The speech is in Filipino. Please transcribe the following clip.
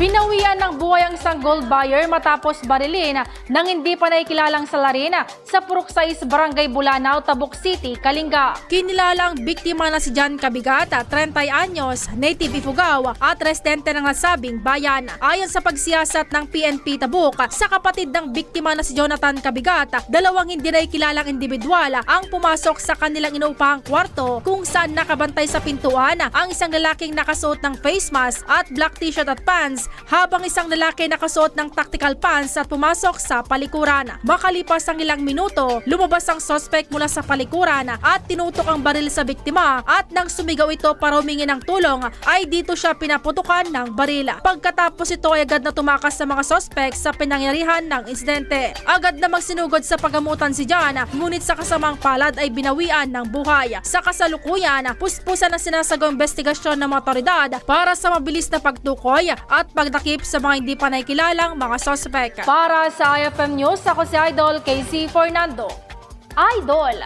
Binawian ng buhay ang isang gold buyer matapos barilin ng hindi pa naikilalang salarin sa Purok 6 Barangay Bulanao, Tabuk City, Kalinga. Kinilala ang biktima na si John Cabigata, 30 anyos, native Ifugao at residente ng nasabing bayan. Ayon sa pagsiyasat ng PNP Tabuk, sa kapatid ng biktima na si Jonathan Cabigata, dalawang hindi naikilalang individual ang pumasok sa kanilang inuupahang kwarto kung saan nakabantay sa pintuan ang isang lalaking nakasuot ng face mask at black t-shirt at pants habang isang lalaki nakasuot ng tactical pants at pumasok sa palikuran. Makalipas ang ilang minuto, lumabas ang suspect mula sa palikuran at tinutok ang baril sa biktima at nang sumigaw ito para humingi ng tulong ay dito siya pinaputukan ng baril. Pagkatapos ito ay agad na tumakas sa mga suspect sa pinangyarihan ng insidente. Agad na magsinugod sa pagamutan si John ngunit sa kasamang palad ay binawian ng buhay. Sa kasalukuyan, puspusan na sinasagaw investigasyon ng mga para sa mabilis na pagtukoy at pagdakip sa mga hindi pa nakikilalang mga suspect. Para sa IFM News, ako si Idol Casey Fernando. Idol!